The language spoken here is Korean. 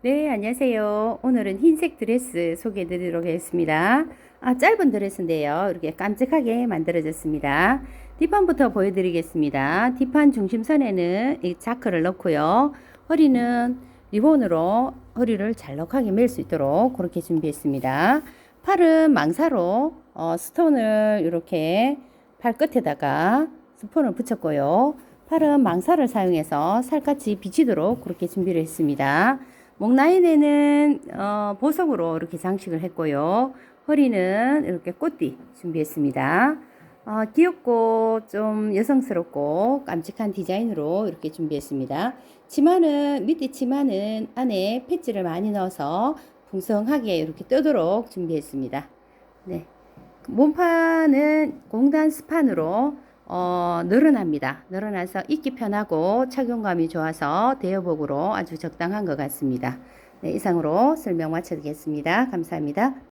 네, 안녕하세요. 오늘은 흰색 드레스 소개해 드리도록 하겠습니다. 아, 짧은 드레스인데요. 이렇게 깜찍하게 만들어졌습니다. 뒷판부터 보여드리겠습니다. 뒷판 중심선에는 이 자크를 넣고요. 허리는 리본으로 허리를 잘록하게 멜수 있도록 그렇게 준비했습니다. 팔은 망사로 어, 스톤을 이렇게 팔끝에다가 스폰을 붙였고요. 팔은 망사를 사용해서 살같이 비치도록 그렇게 준비를 했습니다. 목 라인에는 어, 보석으로 이렇게 장식을 했고요. 허리는 이렇게 꽃띠 준비했습니다. 어, 귀엽고 좀 여성스럽고 깜찍한 디자인으로 이렇게 준비했습니다. 치마는 밑에 치마는 안에 패치를 많이 넣어서 풍성하게 이렇게 뜨도록 준비했습니다. 네. 몸판은 공단 스판으로 어, 늘어납니다. 늘어나서 입기 편하고 착용감이 좋아서 대여복으로 아주 적당한 것 같습니다. 네, 이상으로 설명 마치겠습니다. 감사합니다.